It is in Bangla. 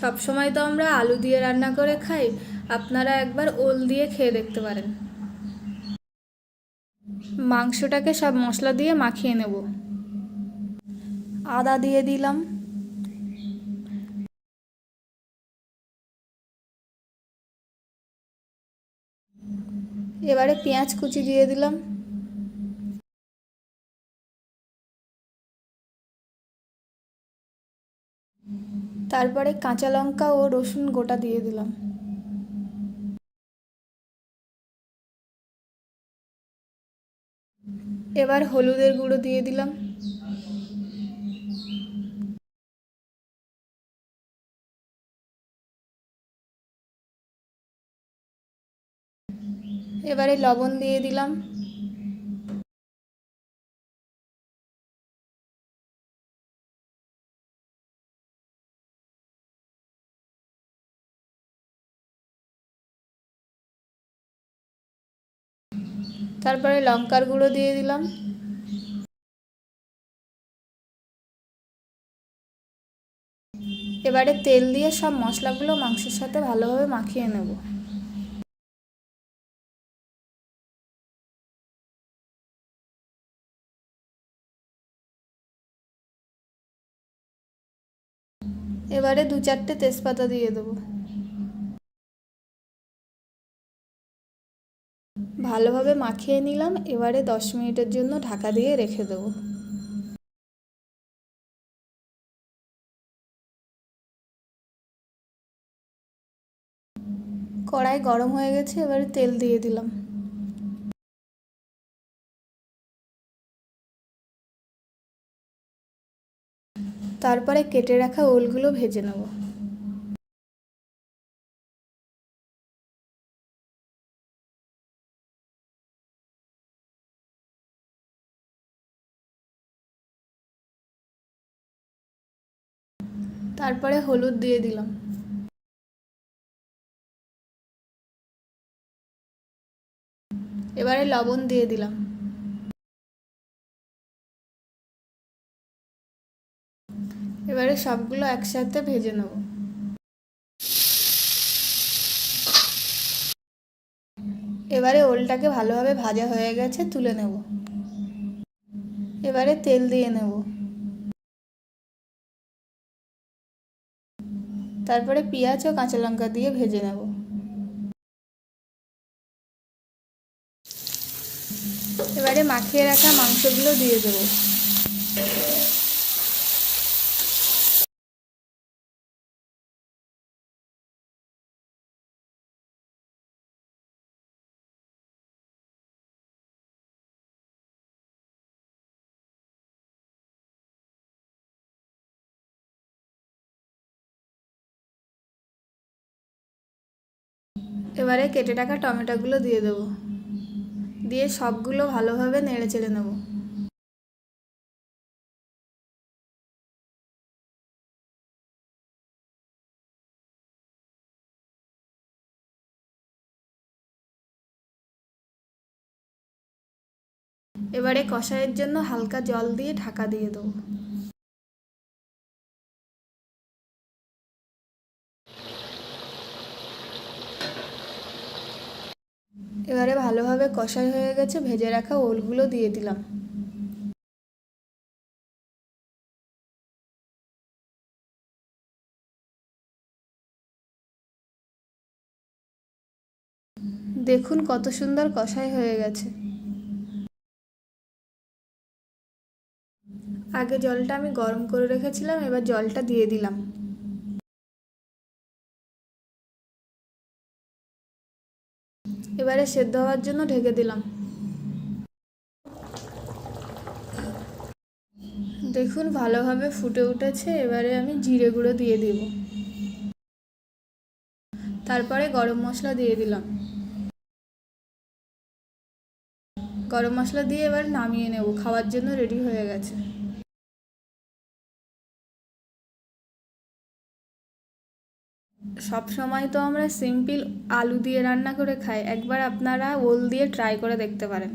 সব সময় তো আমরা আলু দিয়ে রান্না করে খাই, আপনারা একবার ওল দিয়ে খেয়ে দেখতে পারেন। মাংসটাকে সব মশলা দিয়ে মাখিয়ে নেব। আদা দিয়ে দিলাম। এবারে পেঁয়াজ কুচি দিয়ে দিলাম। তারপরে কাঁচা লঙ্কা ও রসুন গোটা দিয়ে দিলাম। এবার হলুদের গুঁড়ো দিয়ে দিলাম। এবারে লবণ দিয়ে দিলাম। তারপরে লঙ্কার গুঁড়ো দিয়ে দিলাম। এবারে তেল দিয়ে সব মশলাগুলো মাংসের সাথে ভালোভাবে মাখিয়ে নেব। এবারে দু চারটে তেজপাতা দিয়ে দেবো। ভালোভাবে মাখিয়ে নিলাম, এবারে দশ মিনিটের জন্য ঢাকা দিয়ে রেখে দেবো। কড়াই গরম হয়ে গেছে, এবারে তেল দিয়ে দিলাম। তারপরে কেটে রাখা ওলগুলো ভেজে নেব। তারপরে হলুদ দিয়ে দিলাম। এবারে লবণ দিয়ে দিলাম। এবারে সবগুলো একসাথে ভেজে নেব। এবারে ওলটাকে ভালোভাবে ভাজা হয়ে গেছে তুলে নেব। এবারে তেল দিয়ে নেব। তারপরে পেঁয়াজ ও কাঁচা লঙ্কা দিয়ে ভেজে নেব। এবারে মাখিয়ে রাখা মাংসগুলো দিয়ে দেবো। এবারে কেটে রাখা টমেটোগুলো দিয়ে দেবো। দিয়ে সবগুলো ভালোভাবে নেড়ে চেড়ে নেব। এবারে কষাইয়ের জন্য হালকা জল দিয়ে ঢাকা দিয়ে দেবো। এবারে ভালোভাবে কষাই হয়ে গেছে, ভেজে রাখা ওলগুলো দিয়ে দিলাম। দেখুন কত সুন্দর কষাই হয়ে গেছে। আগে জলটা আমি গরম করে রেখেছিলাম, এবার জলটা দিয়ে দিলাম। এবারে সেদ্ধ হওয়ার জন্য ঢেকে দিলাম। দেখুন ভালোভাবে ফুটে উঠেছে, এবারে আমি জিরে গুঁড়ো দিয়ে দিব। তারপরে গরম মশলা দিয়ে দিলাম। গরম মশলা দিয়ে এবার নামিয়ে নেব, খাওয়ার জন্য রেডি হয়ে গেছে। সব সময় তো আমরা সিম্পল আলু দিয়ে রান্না করে খাই, একবার আপনারা ওল দিয়ে ট্রাই করে দেখতে পারেন।